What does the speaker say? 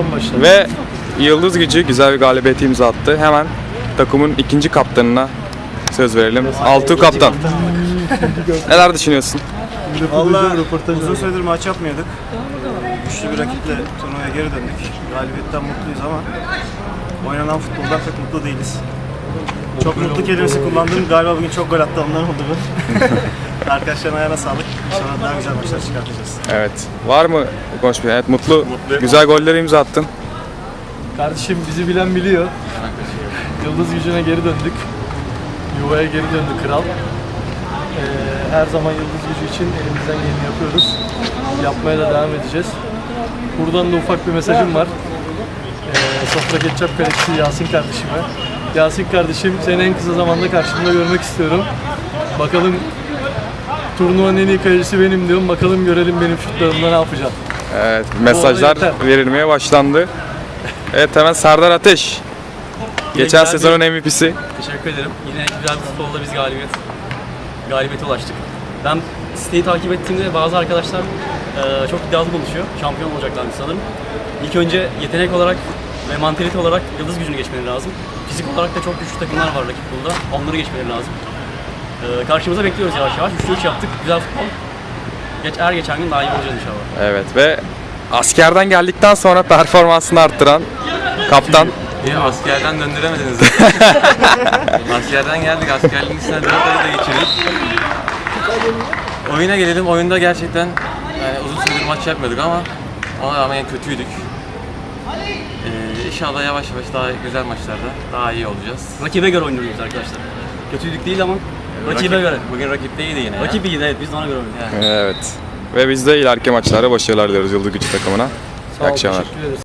Baştan başla. Ve Yıldız Gücü güzel bir galibiyet imza attı. Hemen takımın ikinci kaptanına söz verelim. Altuğ kaptan. Neler düşünüyorsun? Valla uzun süredir maç yapmıyorduk. Güçlü bir rakiple turnuvaya geri döndük. Galibiyetten mutluyuz ama oynanan futboldan pek mutlu değiliz. Çok mutlu kelimesi kullandım. Galiba bugün çok gol attı ondan oldu bu. Arkadaşların ayağına sağlık. İnşallah daha güzel maçlar çıkartacağız. Evet. Var mı konuşmaya? Evet mutlu. Güzel golleri imza attın. Kardeşim bizi bilen biliyor. Yıldız gücüne geri döndük. Yuvaya geri döndü kral. Ee, her zaman Yıldız gücü için elimizden geleni yapıyoruz. Yapmaya da devam edeceğiz. Buradan da ufak bir mesajım var. Ee, Sofra Ketçap Kalesi Yasin kardeşime. Yasin kardeşim seni en kısa zamanda karşımda görmek istiyorum. Bakalım turnuvanın en iyi kalecisi benim diyorum. Bakalım görelim benim şutlarımda ne yapacağım. Evet. Mesajlar yeter. verilmeye başlandı. Evet hemen Serdar Ateş. Geçen güzel sezonun MVP'si. Teşekkür ederim. Yine güzel bir futbolda biz galibiyet galibiyete ulaştık. Ben siteyi takip ettiğimde bazı arkadaşlar e, çok iddialı konuşuyor. Şampiyon olacaklarmış sanırım. İlk önce yetenek olarak ve mantalite olarak yıldız gücünü geçmeleri lazım. Fizik olarak da çok güçlü takımlar var rakip burada. Onları geçmeleri lazım. E, karşımıza bekliyoruz yavaş yavaş. 3'te 3 yaptık. Güzel futbol. Geç, er geçen gün daha iyi olacağız inşallah. Evet ve askerden geldikten sonra performansını arttıran kaptan. Niye askerden döndüremediniz? askerden geldik, askerliğin içinden 4 ayı da geçirdik. Oyuna gelelim, oyunda gerçekten yani uzun süredir maç yapmıyorduk ama ona rağmen kötüydük. Ee, inşallah yavaş yavaş daha güzel maçlarda daha iyi olacağız. Rakibe göre oynuyoruz arkadaşlar. Kötülük değil ama rakibe Rakip- göre. Bugün rakip de iyiydi yine ya. Rakip iyiydi evet biz de ona göre oynuyoruz. Evet. Ve biz de ileriki maçlarda başarılar diliyoruz Yıldız Gücü takımına. İyi Sağ ol, akşamlar. teşekkür ederiz.